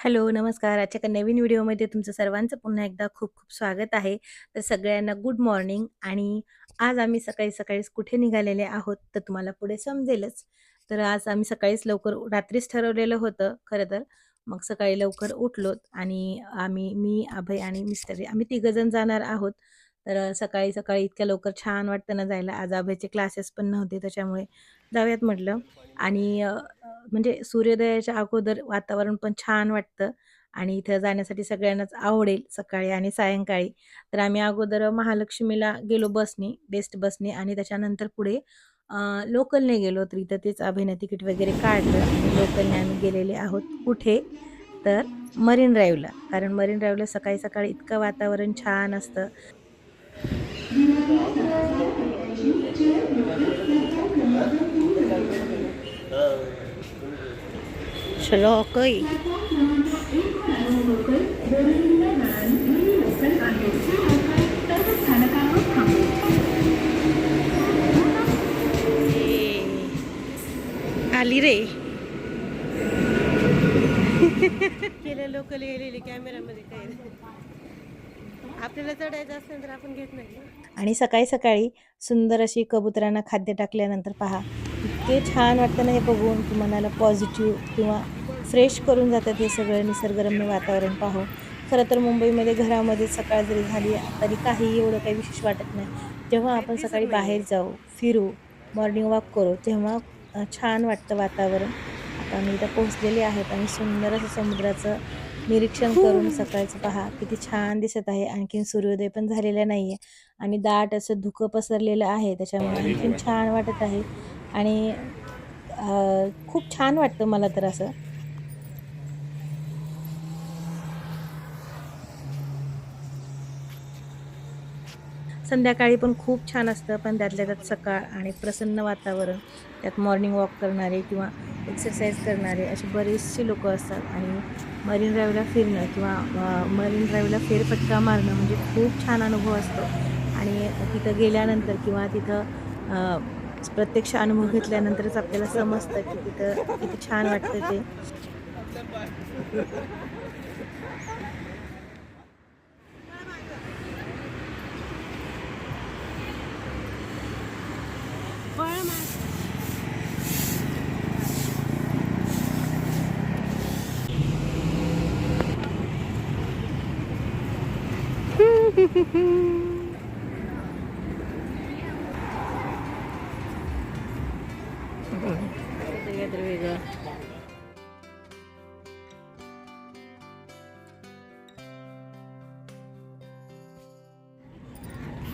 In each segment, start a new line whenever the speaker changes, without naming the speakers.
Hello, नमस्कार. आजच्या एका नवीन व्हिडिओमध्ये तुमचं सर्वांचं पुन्हा एकदा खूप-खूप स्वागत आहे. तर सगळ्यांना गुड मॉर्निंग आणि आज आम्ही सकाळी-सकाळीच कुठे निघालेले आहोत, तर तुम्हाला पुढे समजेलच. तर आज आम्ही सकाळीच लवकर रात्रीच ठरवलेलं होतं खरं तर. मग सकाळी लवकर उठलोत आणि आम्ही मी, अभय आणि मिस्टर आम्ही तिघंजण जाणार आहोत. तर सकाळी-सकाळी इतक्या लवकर छान वाटतं ना जायला. आज अभयचे क्लासेस पण नव्हते त्याच्यामुळे जाऊयात म्हटलं आणि म्हणजे सूर्योदयाच्या अगोदर वातावरण पण छान वाटतं आणि इथं जाण्यासाठी सगळ्यांनाच आवडेल सकाळी आणि सायंकाळी. तर आम्ही अगोदर महालक्ष्मीला गेलो बसनी, बेस्ट बसनी आणि त्याच्यानंतर पुढे लोकलने गेलो. तर इथं तेच अभिनय तिकीट वगैरे काढलं लोकलने आम्ही गेलेले आहोत कुठे? तर मरीन ड्राईव्हला. कारण मरीन ड्राईव्हला सकाळी-सकाळी इतकं वातावरण छान असतं. श्लोकही आली रे.
गेले लोक लिहिलेले कॅमेरामध्ये काय आपल्याला चढायचं असेल तर आपण घेत नाही.
आणि सकाळी-सकाळी सुंदर अशी कबुतरांना खाद्य टाकल्यानंतर पहा, इतके छान वाटतं ना हे बघून, की मनाला पॉझिटिव्ह किंवा फ्रेश करून जातं हे सगळं निसर्गरम्य वातावरण पाहून. खरं तर मुंबईमध्ये घरामध्ये सकाळ जरी झाली तरी काही एवढं काही विशेष वाटत नाही. जेव्हा आपण सकाळी बाहेर जाऊ, फिरू, मॉर्निंग वॉक करू, तेव्हा छान वाटतं वातावरण. आता आम्ही इथं पोहोचलेले आहेत आणि सुंदर असं समुद्राचं निरीक्षण करून सकाळचं पहा किती छान दिसत आहे. आणखीन सूर्योदय पण झालेला नाही आहे आणि दाट असं धुकं पसरलेलं आहे. त्याच्यामुळे आणखीन छान वाटत आहे आणि खूप छान वाटतं मला तर असं. संध्याकाळी पण खूप छान असतं, पण त्यातल्या त्यात सकाळ आणि प्रसन्न वातावरण, त्यात मॉर्निंग वॉक करणारे किंवा एक्सरसाइज करणारे असे बरेचसे लोकं असतात आणि मरीन ड्राईव्हला फिरणं किंवा मरीन ड्राईव्हला फेरफटका मारणं म्हणजे खूप छान अनुभव असतो आणि तिथं गेल्यानंतर किंवा तिथं प्रत्यक्ष अनुभव घेतल्यानंतरच आपल्याला समजतं की तिथं किती छान वाटतं ते. काहीतरी वेगळं.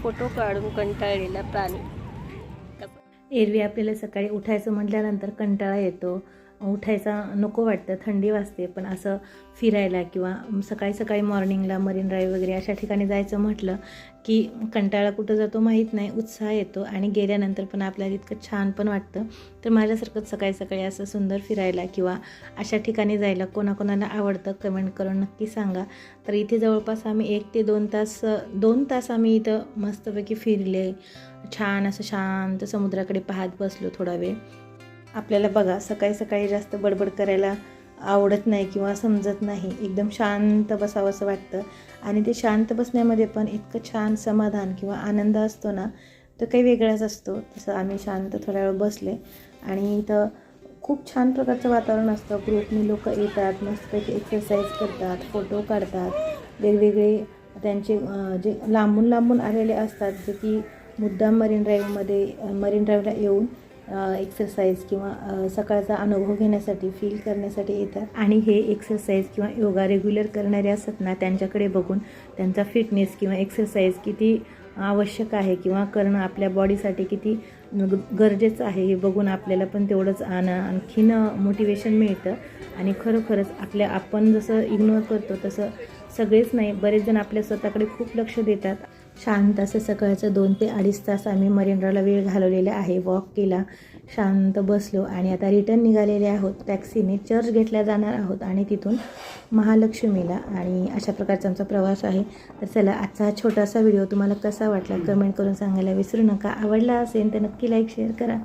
फोटो काढून कंटाळलेला प्राणी
एरवी आपल्याला सकाळी उठायचं म्हटल्यानंतर कंटाळा येतो उठायचा नको वाटतं थंडी वाजते पण असं फिरायला किंवा सकाळी सकाळी मॉर्निंगला मरीन ड्राईव्ह वगैरे अशा ठिकाणी जायचं म्हटलं की कंटाळा कुठं जातो माहीत नाही उत्साह येतो आणि गेल्यानंतर पण आपल्याला इतकं छान पण वाटतं. तर माझ्यासारखंच सकाळी सकाळी असं सुंदर फिरायला किंवा अशा ठिकाणी जायला कोणाकोणाला आवडतं कमेंट करून नक्की सांगा. तर इथे जवळपास आम्ही एक ते दोन तास दोन तास आम्ही इथं मस्तपैकी फिरले. छान असं शांत समुद्राकडे पाहत बसलो थोडा वेळ. आपल्याला बघा सकाळी सकाळी जास्त बडबड करायला आवडत नाही किंवा समजत नाही. एकदम शांत बसावंसं वाटतं. आणि ते शांत बसण्यामध्ये पण इतकं छान समाधान किंवा आनंद असतो ना तो काही वेगळाच असतो. तसं आम्ही शांत थोड्या वेळ बसले आणि इथं खूप छान प्रकारचं वातावरण असतं. ग्रुपनी लोक येतात मस्तपैकी एक्सरसाइज करतात फोटो काढतात. वेगवेगळे त्यांचे जे लांबून लांबून आलेले असतात जे की मुद्दाम मरीन ड्राईव्हमध्ये मरीन ड्राईव्हला येऊन एक्सरसाइज किंवा सकाळचा अनुभव घेण्यासाठी फील करण्यासाठी येतात. आणि हे एक्सरसाइज किंवा योगा रेग्युलर करणारे असतात ना त्यांच्याकडे बघून त्यांचा फिटनेस किंवा एक्सरसाइज किती आवश्यक आहे किंवा करणं आपल्या बॉडीसाठी किती गरजेचं आहे हे बघून आपल्याला पण तेवढंच आण आणखीन मोटिवेशन मिळतं. आणि खरोखरच आपल्या आपण जसं इग्नोर करतो तसं सगळेच नाही बरेच जण आपल्या स्वतःकडे खूप लक्ष देतात. शांत असं सकाळचं दोन ते अडीच तास आम्ही मरीन वेळ घालवलेला आहे. वॉक केला शांत बसलो आणि आता रिटर्न निघालेले आहोत. टॅक्सीने चर्च घेतल्या जाणार आहोत आणि तिथून महालक्ष्मीला आणि अशा प्रकारचा आमचा प्रवास आहे. तर चला आजचा हा छोटासा व्हिडिओ तुम्हाला कसा वाटला कमेंट करून सांगायला विसरू नका. आवडला असेल तर नक्की लाईक शेअर करा.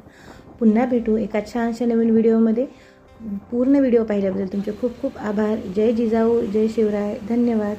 पुन्हा भेटू एका छानशा नवीन व्हिडिओमध्ये. पूर्ण व्हिडिओ पाहिल्याबद्दल तुमचे खूप खूप आभार. जय जिजाऊ जय शिवराय. धन्यवाद.